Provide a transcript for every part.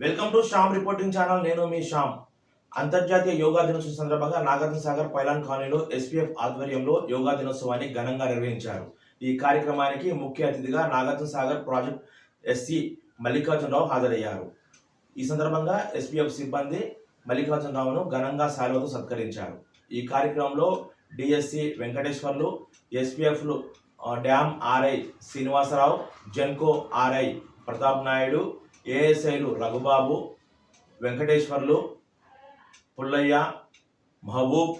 Welcome to Shyam reporting channel నేను మీ శ్యామ్ అంతర్జాతీయ యోగా దినోత్సవం సందర్భంగా నాగార్జున సాగర్ పైలాన్ కాలనీలో ఎస్పీఎఫ్ ఆధ్వర్యంలో యోగా దినోత్సవాన్ని ఘనంగా నిర్వహించారు. ఈ కార్యక్రమానికి ముఖ్య అతిథిగా నాగార్జున సాగర్ ప్రాజెక్ట్ ఎస్సీ మల్లికార్జునరావు హాజరయ్యారు. ఈ సందర్భంగా ఎస్పీఎఫ్ సిబ్బంది మల్లికార్జునరావును ఘనంగా శాలువతో సత్కరించారు. ఈ కార్యక్రమంలో DSC Venkateswarlu ఎస్పీఎఫ్లు dam RI Srinivasa Rao Genco RI Pratap Naidu ఏఎస్ఐలు Raghubabu Venkateswarlu Pullaiah Mahaboob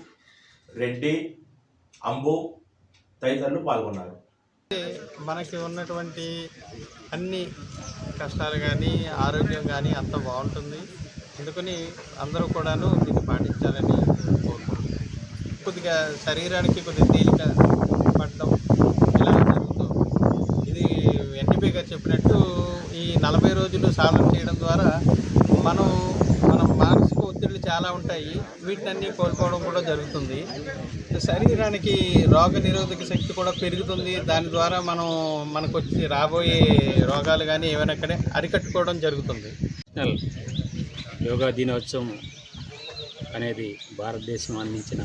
Reddy Ambu తదితరులు పాల్గొన్నారు. మనకి ఉన్నటువంటి అన్ని కష్టాలు కానీ ఆరోగ్యం కానీ అంత బాగుంటుంది. అందుకని అందరూ కూడాను దీన్ని పాటించాలని కోరుకుంటున్నాను కొద్దిగా శరీరానికి కొద్దిగా తేలిక నలభై రోజులు సాధన చేయడం ద్వారా మనం మన మానసిక ఒత్తిళ్ళు చాలా ఉంటాయి. వీటినన్నీ కోల్పోవడం కూడా జరుగుతుంది. శరీరానికి రోగ నిరోధక శక్తి కూడా పెరుగుతుంది. దాని ద్వారా మనం మనకు వచ్చి రాబోయే రోగాలు కానీ ఏమైనా అక్కడే అరికట్టుకోవడం జరుగుతుంది. యోగా దినోత్సవం అనేది భారతదేశం అందించిన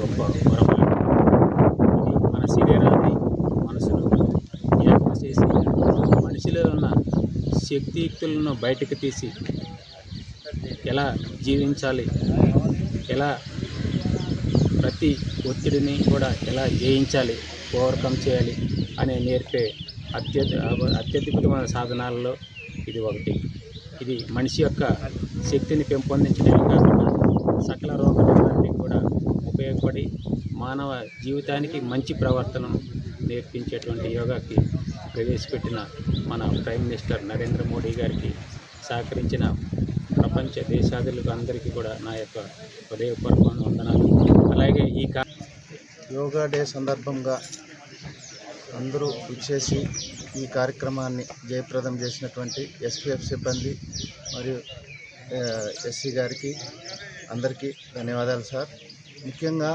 గొప్ప శక్తియుక్తులను బయటకు తీసి ఎలా జీవించాలి? ఎలా ప్రతి ఒత్తిడిని కూడా ఎలా జయించాలి? ఓవర్కమ్ చేయాలి అని నేర్పే అత్యధి అత్యధికమైన సాధనాలలో ఇది ఒకటి. ఇది మనిషి యొక్క శక్తిని పెంపొందించడమే కాకుండా సకల రోగ నివారణకి కూడా ఉపయోగపడి మానవ జీవితానికి మంచి ప్రవర్తనను నేర్పించేటువంటి యోగాకి ప్రవేశపెట్టిన మన ప్రైమ్ మినిస్టర్ నరేంద్ర మోడీ గారికి సహకరించిన ప్రపంచ దేశాదులకు అందరికీ కూడా నా యొక్క హృదయపూర్వకమైన వందనాలు. అలాగే ఈ కా యోగా డే సందర్భంగా అందరూ ఇచ్చేసి ఈ కార్యక్రమాన్ని జయప్రదం చేసినటువంటి ఎస్పీఎఫ్ సిబ్బంది మరియు ఎస్సీ గారికి అందరికీ ధన్యవాదాలు సార్. ముఖ్యంగా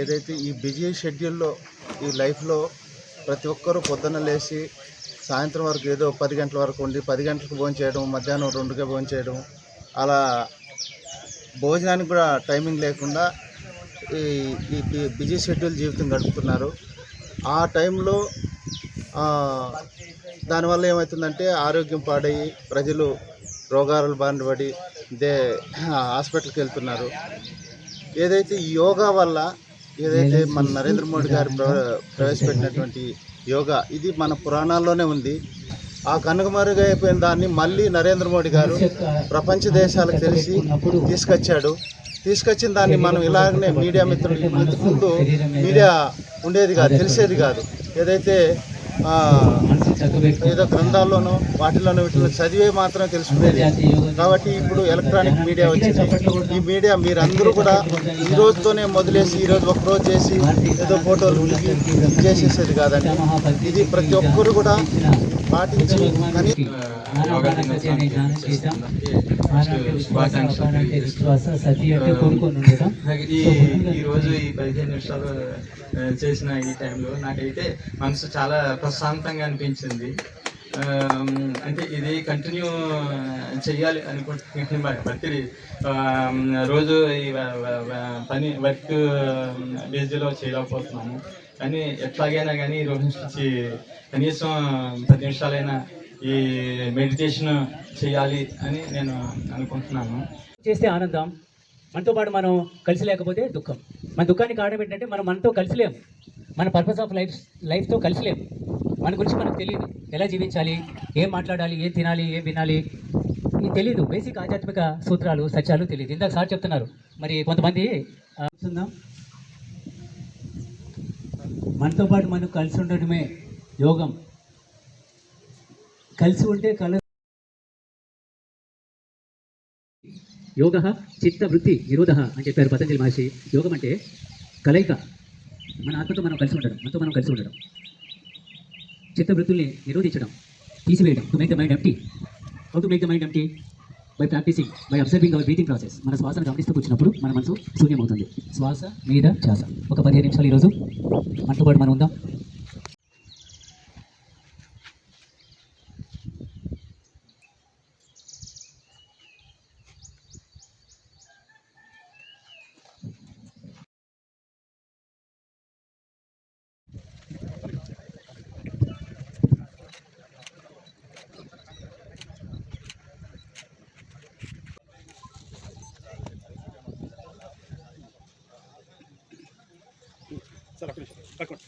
ఏదైతే ఈ బిజీ షెడ్యూల్లో ఈ లైఫ్లో ప్రతి ఒక్కరూ పొద్దున్న లేచి సాయంత్రం వరకు ఏదో పది గంటల వరకు ఉండి పది గంటలకు భోజనం చేయడం మధ్యాహ్నం రెండుగా భోజనం చేయడం అలా భోజనానికి కూడా టైమింగ్ లేకుండా ఈ ఈ బిజీ షెడ్యూల్ జీవితం గడుపుతున్నారు. ఆ టైంలో దానివల్ల ఏమవుతుందంటే ఆరోగ్యం పాడయ్యి ప్రజలు రోగాలు బారిన పడి దే హాస్పిటల్కి వెళ్తున్నారు. ఏదైతే యోగా వల్ల ఏదైతే మన నరేంద్ర మోడీ గారు ప్ర- ప్రవేశపెట్టినటువంటి యోగా ఇది మన పురాణాల్లోనే ఉంది. ఆ కనుగమరుగా అయిపోయిన దాన్ని మళ్ళీ నరేంద్ర మోడీ గారు ప్రపంచ దేశాలకు తెలిసి తీసుకొచ్చాడు. తీసుకొచ్చిన దాన్ని మనం ఇలాగనే మీడియా మిత్రులు ముందు మీడియా ఉండేది కాదు తెలిసేది కాదు. ఏదైతే ఏదో గ్రంథాల్లోనో వాటిలోనో వీటిలో చదివే మాత్రం తెలుసుకునేది. కాబట్టి ఇప్పుడు ఎలక్ట్రానిక్ మీడియా వచ్చింది. ఈ మీడియా మీరందరూ కూడా ఈ రోజుతోనే మొదలేసి ఈ రోజు ఒక రోజు చేసి ఏదో ఫోటోలు చేసేసేది కాదండి. ఇది ప్రతి ఒక్కరు కూడా పాటించి ఈ ఈరోజు ఈ పదిహేను నిమిషాలు చేసిన ఈ టైంలో నాకైతే మనసు చాలా ప్రశాంతంగా అనిపించింది. అంటే ఇది కంటిన్యూ చేయాలి అనుకుంటున్నాను ప్రతి రోజు ఈ పని వర్క్ బేస్లో చేయలేకపోతున్నాము కానీ ఎట్లాగైనా కానీ ఈ రోజు నుంచి కనీసం పది నిమిషాలైనా ఈ మెడిటేషన్ చేయాలి అని నేను అనుకుంటున్నాను. చేస్తే ఆనందం మనతో పాటు మనం కలిసి లేకపోతే దుఃఖం. మన దుఃఖానికి కారణం ఏంటంటే మనం మనతో కలిసి మన పర్పస్ ఆఫ్ లైఫ్ లైఫ్తో కలిసి మన గురించి మనకు తెలియదు ఎలా జీవించాలి? ఏం మాట్లాడాలి? ఏం తినాలి? ఏం వినాలి? ఇది తెలియదు బేసిక్ ఆధ్యాత్మిక సూత్రాలు సత్యాలు తెలియదు ఇందాక సార్ చెప్తున్నారు. మరి కొంతమంది మనతో పాటు మనం కలిసి ఉండటమే యోగం. కలిసి ఉంటే కల యోగ చిత్తవృత్తి నిరోధ అని చెప్పారు పతంజలి మహర్షి. యోగం అంటే కలయిక. మన ఆత్మతో మనం కలిసి ఉండడం మనతో మనం కలిసి ఉండడం. చిత్తవృత్తుల్ని నిరోధించడం తీసివేయడం. To make the mind empty how to make the mind empty by practising by observing our breathing process మన శ్వాసను గమనిస్తూ కూర్చున్నప్పుడు మన మనసు శూన్యమవుతుంది. శ్వాస మీద శ్వాస ఒక పదిహేను నిమిషాలు ఈరోజు. మనతో పాటు మనం ఉందాం. Все, так вот.